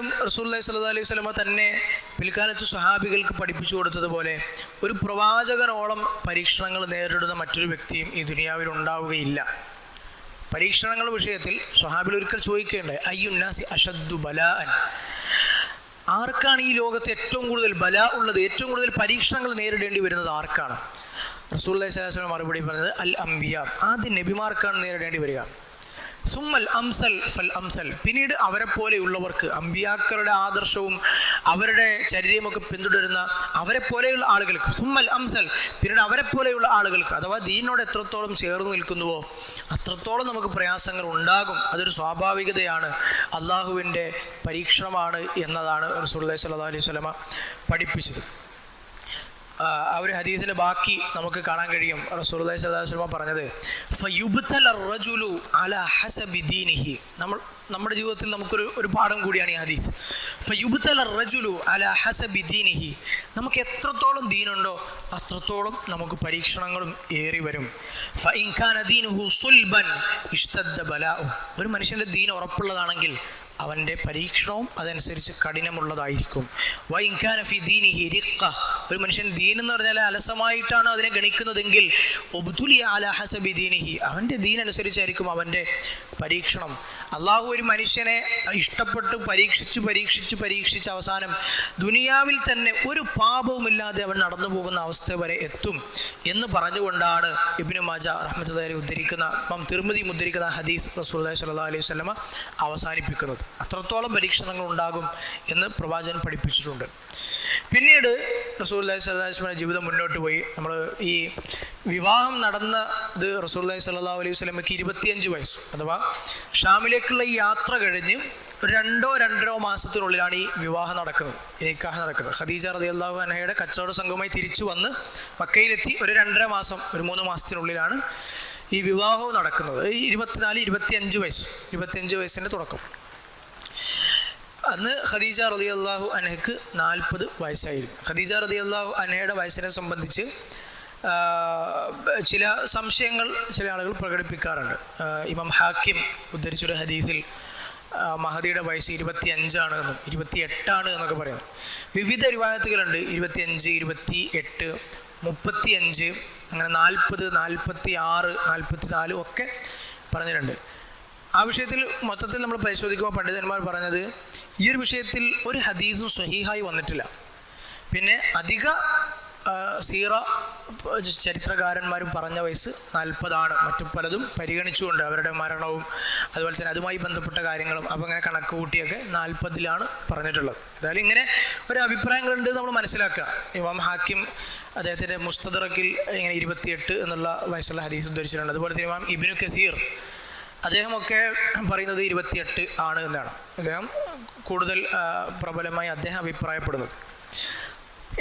ഏതായാലും റസൂല്ലി സ്വല്ലാ അലൈഹി സ്വലമ തന്നെ പിൽക്കാലത്ത് സ്വഹാബികൾക്ക് പഠിപ്പിച്ചു കൊടുത്തതുപോലെ ഒരു പ്രവാചകനോളം പരീക്ഷണങ്ങൾ നേരിടുന്ന മറ്റൊരു വ്യക്തിയും ഈ ദുനിയാവിൽ ഉണ്ടാവുകയില്ല. പരീക്ഷണങ്ങൾ വിഷയത്തിൽ സ്വഹാബിൽ ഒരിക്കൽ ചോദിക്കേണ്ടത് അയ്യുന്നാസി അഷദ്ദു ബലാഅൻ? ആർക്കാണ് ഈ ലോകത്ത് ഏറ്റവും കൂടുതൽ ബല ഉള്ളത്? ഏറ്റവും കൂടുതൽ പരീക്ഷണങ്ങൾ നേരിടേണ്ടി വരുന്നത് ആർക്കാണ്? റസൂൽ സ്വലാസ്ലം മറുപടി പറഞ്ഞത് അൽ അംബിയ. ആദ്യം നബിമാർക്കാണ് നേരിടേണ്ടി വരിക. സുമ്മൽ അംസൽ ഫൽ അംസൽ. പിന്നീട് അവരെ പോലെയുള്ളവർക്ക് അമ്പിയാക്കളുടെ ആദർശവും അവരുടെ ചര്യമൊക്കെ പിന്തുടരുന്ന അവരെ പോലെയുള്ള ആളുകൾക്ക് സുമ്മൽ അംസൽ. പിന്നീട് അവരെ പോലെയുള്ള ആളുകൾക്ക് അഥവാ ദീനോട് എത്രത്തോളം ചേർന്ന് നിൽക്കുന്നുവോ അത്രത്തോളം നമുക്ക് പ്രയാസങ്ങൾ ഉണ്ടാകും. അതൊരു സ്വാഭാവികതയാണ്. അള്ളാഹുവിന്റെ പരീക്ഷണമാണ് എന്നതാണ് റസൂല്ലി സല്ലാ അലൈഹി സ്വലമ പഠിപ്പിച്ചത്. ആ ഒരു ഹദീസിന്റെ ബാക്കി നമുക്ക് കാണാൻ കഴിയും. വസല്ലം പറഞ്ഞത് നമ്മൾ നമ്മുടെ ജീവിതത്തിൽ നമുക്കൊരു ഒരു പാഠം കൂടിയാണ് ഈ ഹദീസ്. ഫയുബ്തല നമുക്ക് എത്രത്തോളം ദീനുണ്ടോ അത്രത്തോളം നമുക്ക് പരീക്ഷണങ്ങളും ഏറി വരും. ഒരു മനുഷ്യന്റെ ദീൻ ഉറപ്പുള്ളതാണെങ്കിൽ അവന്റെ പരീക്ഷണവും അതനുസരിച്ച് കഠിനമുള്ളതായിരിക്കും. വൈകാനഫി ദീനി ദീനിഹി റിക്ക ഒരു മനുഷ്യൻ ദീൻ എന്ന് പറഞ്ഞാൽ അലസമായിട്ടാണ് അതിനെ ഗണിക്കുന്നതെങ്കിൽ ഒബ്തുലി അല ഹസബി ദീനിഹി. അവന്റെ ദീൻ അനുസരിച്ചായിരിക്കും അവന്റെ പരീക്ഷണം. അള്ളാഹു ഒരു മനുഷ്യനെ ഇഷ്ടപ്പെട്ട് പരീക്ഷിച്ച് പരീക്ഷിച്ച് പരീക്ഷിച്ച് അവസാനം ദുനിയാവിൽ തന്നെ ഒരു പാപവുമില്ലാതെ അവൻ നടന്നു പോകുന്ന അവസ്ഥ വരെ എത്തും എന്ന് പറഞ്ഞുകൊണ്ടാണ് ഇബിനു മാജ റഹ്മത്തുല്ലാഹി ഉദ്ധരിക്കുന്ന ഇപ്പം തിരുമതി ഉദ്ധരിക്കുന്ന ഹദീസ് റസൂൽ സല്ലാ അലൈഹി സ്വലമ അവസാനിപ്പിക്കുന്നത്. അത്രത്തോളം പരീക്ഷണങ്ങൾ ഉണ്ടാകും എന്ന് പ്രവാചകൻ പഠിപ്പിച്ചിട്ടുണ്ട്. പിന്നീട് റസൂല്ലാഹി സ്വലാസ്മയുടെ ജീവിതം മുന്നോട്ട് പോയി. നമ്മൾ ഈ വിവാഹം നടന്ന ഇത് റസൂല്ലാഹി സ്വല്ലാ അലൈഹി സ്വലമയ്ക്ക് ഇരുപത്തിയഞ്ച് വയസ്സ്. അഥവാ ഷാമിലേക്കുള്ള ഈ യാത്ര കഴിഞ്ഞ് രണ്ടോ രണ്ടരോ മാസത്തിനുള്ളിലാണ് ഈ വിവാഹം നടക്കുന്നത്. നിക്കാഹ് നടക്കുന്നത്. ഖദീജ റതി അള്ളാഹു അനഹയുടെ കച്ചവട സംഘവുമായി തിരിച്ചു വന്ന് മക്കയിലെത്തി ഒരു രണ്ടര മാസം ഒരു മൂന്ന് മാസത്തിനുള്ളിലാണ് ഈ വിവാഹവും നടക്കുന്നത്. ഇരുപത്തിനാല് ഇരുപത്തിയഞ്ച് വയസ്സ്. ഇരുപത്തിയഞ്ച് വയസ്സിന്റെ തുടക്കം. അന്ന് ഖദീജ റതി അള്ളാഹു അനഹക്ക് നാൽപ്പത് വയസ്സായിരുന്നു. ഖദീജ റതി അള്ളാഹു അനഹയുടെ വയസ്സിനെ സംബന്ധിച്ച് ചില സംശയങ്ങൾ ചില ആളുകൾ പ്രകടിപ്പിക്കാറുണ്ട്. ഇമം ഹാക്കിം ഉദ്ധരിച്ചൊരു ഹദീസിൽ മഹദിയുടെ വയസ്സ് ഇരുപത്തി അഞ്ചാണ് എന്നും ഇരുപത്തി എട്ടാണ് എന്നൊക്കെ പറയുന്നു. വിവിധ രൂപായത്തുകളുണ്ട് ഇരുപത്തി അഞ്ച് ഇരുപത്തി എട്ട് മുപ്പത്തി അഞ്ച് അങ്ങനെ നാൽപ്പത് നാൽപ്പത്തി ആറ് നാൽപ്പത്തി നാല് ഒക്കെ പറഞ്ഞിട്ടുണ്ട്. ആ വിഷയത്തിൽ മൊത്തത്തിൽ നമ്മൾ പരിശോധിക്കുമ്പോൾ പണ്ഡിതന്മാർ പറഞ്ഞത് ഈ ഒരു വിഷയത്തിൽ ഒരു ഹദീസും സ്വഹീഹായി വന്നിട്ടില്ല. പിന്നെ അധിക സീറ ചരിത്രകാരന്മാരും പറഞ്ഞ വയസ്സ് നാൽപ്പതാണ്. മറ്റു പലതും പരിഗണിച്ചുകൊണ്ട് അവരുടെ മരണവും അതുപോലെ തന്നെ അതുമായി ബന്ധപ്പെട്ട കാര്യങ്ങളും അപ്പം അങ്ങനെ കണക്ക് കൂട്ടിയൊക്കെ നാൽപ്പതിലാണ് പറഞ്ഞിട്ടുള്ളത്. ഏതായാലും ഇങ്ങനെ ഒരു അഭിപ്രായങ്ങളുണ്ട് നമ്മൾ മനസ്സിലാക്കുക. ഇമാം ഹാക്കിം അദ്ദേഹത്തിന്റെ മുസ്തദറക്കിൽ ഇങ്ങനെ ഇരുപത്തിയെട്ട് എന്നുള്ള വയസ്സുള്ള ഹദീസ് ഉദ്ധരിച്ചിട്ടുണ്ട്. അതുപോലെ തന്നെ ഇമാം ഇബിനു കസീർ അദ്ദേഹമൊക്കെ പറയുന്നത് ഇരുപത്തിയെട്ട് ആണ് എന്നാണ്. അദ്ദേഹം കൂടുതൽ പ്രബലമായി അദ്ദേഹം അഭിപ്രായപ്പെടുന്നത്.